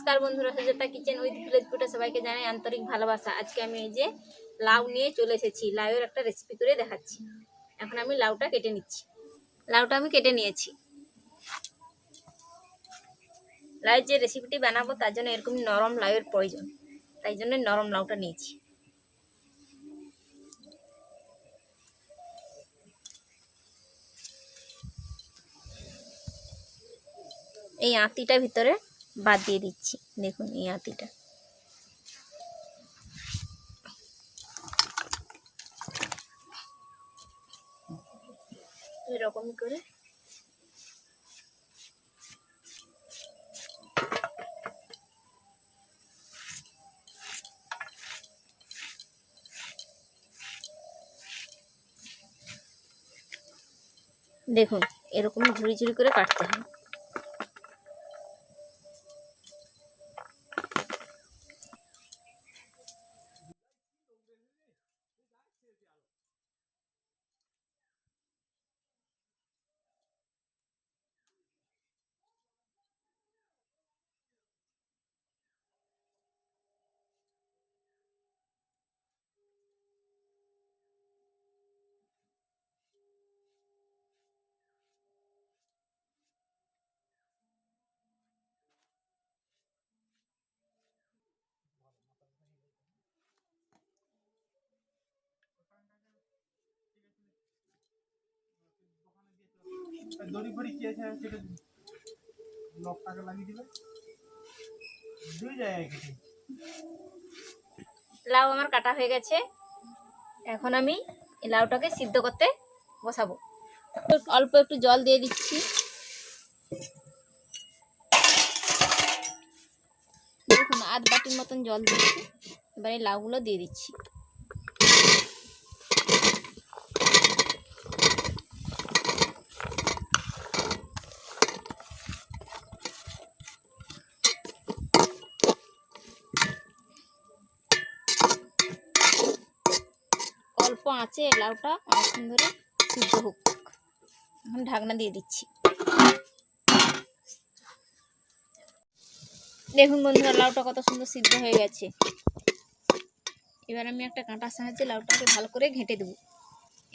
নমস্কার বন্ধুরা Sujata kitchen with village ফুটে সবাইকে জানাই আন্তরিক ভালোবাসা। আজকে আমি এই যে লাউ নিয়ে চলে এসেছি, লাউয়ের একটা রেসিপি করে দেখাচ্ছি। এখন আমি লাউটা কেটে নিচ্ছি। লাউটা আমি কেটে নিয়েছি। লাউয়ের যে রেসিপিটি বানাবো, তার জন্য এরকম নরম লাউয়ের প্রয়োজন। তাই জন্য নরম লাউটা নিয়েছি। এই আঁতিটা ভিতরে বাদ দিয়ে দিচ্ছি। দেখুন এই আঁতিটা এরকম করে। দেখুন, এরকম ঝুড়ি ঝুড়ি করে কাটতে হবে dialogue. দড়ি ফড়ি কি আছে সেটা লাগিয়ে দিবে দুই জায়গায় লাউ আমার কাটা হয়ে গেছে। এখন আমি লাউটাকে সিদ্ধ করতে বসাবো। অল্প একটু জল দিয়ে দিচ্ছি। দেখুন, আধ বাটির মতন জল দিচ্ছি এবার এই লাউগুলো দিয়ে দিচ্ছি। অল্প আঁচে লাউটা অনেকক্ষণ ধরে সিদ্ধ হোক। এখন ঢাকনা দিয়ে দিচ্ছি। দেখুন বন্ধুরা, লাউটা কত সুন্দর সিদ্ধ হয়ে গেছে। এবার আমি একটা কাঁটার সাহায্যে লাউটাকে ভালো করে ঘেঁটে দেবো।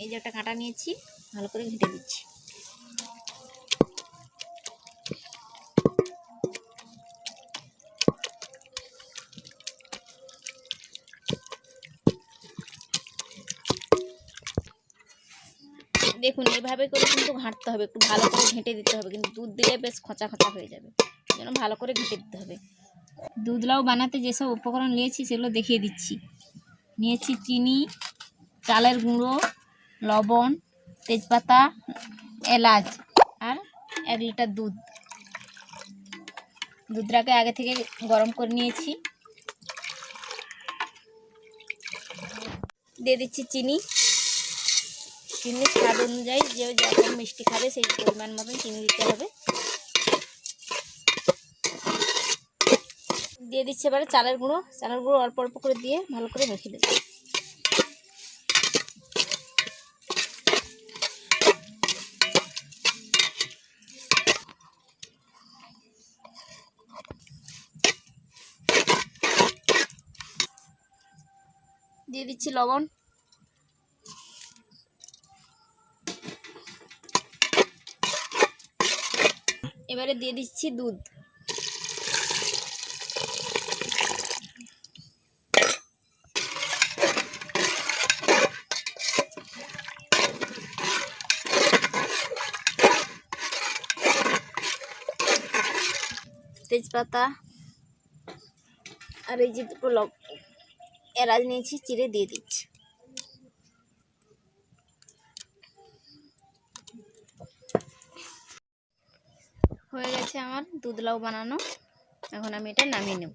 এই যে একটা কাঁটা নিয়েছি, ভালো করে ঘেঁটে দিচ্ছি। দেখুন এইভাবে করে কিন্তু ঘাঁটতে হবে, একটু ভালো করে ঘেঁটে দিতে হবে, কিন্তু দুধ দিলে বেশ খচা খচা হয়ে যাবে। যেন ভালো করে ঘেঁটে দিতে হবে। দুধ লাউ বানাতে যেসব উপকরণ নিয়েছি, সেগুলো দেখিয়ে দিচ্ছি। নিয়েছি চিনি, চালের গুঁড়ো, লবণ, তেজপাতা, এলাচ আর এক লিটার দুধ। দুধটাকে আগে থেকে গরম করে নিয়েছি। দিয়ে দিচ্ছি চিনি। চিনি স্বাদ অনুযায়ী যে যখন মিষ্টি খাবে সেই পরিমাণ মতন চিনি দিতে হবে। দিয়ে দিচ্ছে এবারে চালের গুঁড়ো। চালের গুঁড়ো অল্প অল্প করে দিয়ে ভালো করে মেখে দেবে দিয়ে দিচ্ছি লবণ। এবারে দিয়ে দিচ্ছি দুধ। তেজপাতা আর এই যে লব এলাচ নিয়েছি চিড়ে দিয়ে দিচ্ছি। হয়ে গেছে আমার দুধ লাউ বানানো। এখন আমি এটা নামিয়ে নেব।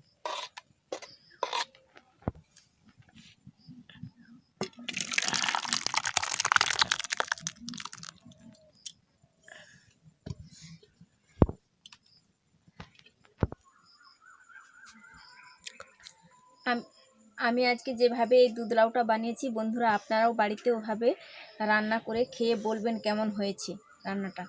আমি আজকে যেভাবে এই দুধ লাউটা বানিয়েছি, বন্ধুরা আপনারাও বাড়িতে ওভাবে রান্না করে খেয়ে বলবেন কেমন হয়েছে রান্নাটা।